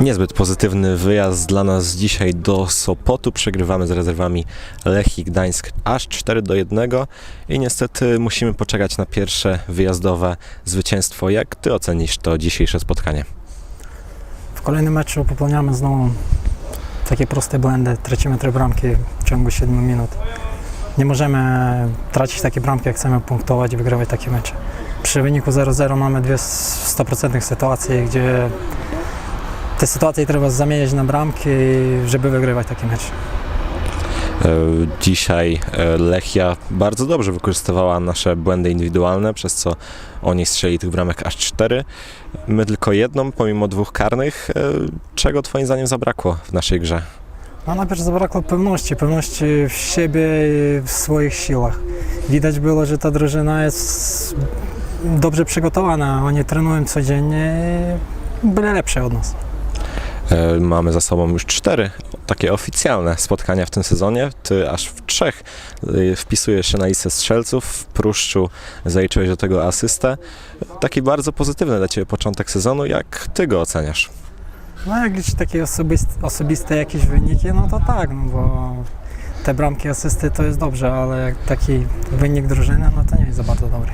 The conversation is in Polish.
Niezbyt pozytywny wyjazd dla nas dzisiaj do Sopotu. Przegrywamy z rezerwami Lechii Gdańsk aż 4 do 1 i niestety musimy poczekać na pierwsze wyjazdowe zwycięstwo. Jak ty ocenisz to dzisiejsze spotkanie? W kolejnym meczu popełniamy znowu takie proste błędy. Tracimy trzy bramki w ciągu 7 minut. Nie możemy tracić takie bramki, jak chcemy punktować i wygrywać takie mecze. Przy wyniku 0-0 mamy dwie 100% sytuacje, gdzie te sytuacje trzeba zamieniać na bramki, żeby wygrywać takie mecze. E, Dzisiaj e, Lechia bardzo dobrze wykorzystywała nasze błędy indywidualne, przez co oni strzeli tych bramek aż 4. My tylko jedną, pomimo dwóch karnych. E, Czego twoim zdaniem zabrakło w naszej grze? No najpierw zabrakło pewności, pewności w siebie i w swoich siłach. Widać było, że ta drużyna jest dobrze przygotowana. Oni trenują codziennie i byli lepsi od nas. E, Mamy za sobą już cztery takie oficjalne spotkania w tym sezonie. Ty aż w trzech e, wpisujesz się na listę strzelców. W Pruszczu zaliczyłeś do tego asystę. Taki bardzo pozytywny dla Ciebie początek sezonu. Jak Ty go oceniasz? No jak liczyć takie osobiste, osobiste jakieś wyniki, no to tak, no bo te bramki, asysty to jest dobrze, ale taki wynik drużyny, no to nie jest za bardzo dobry.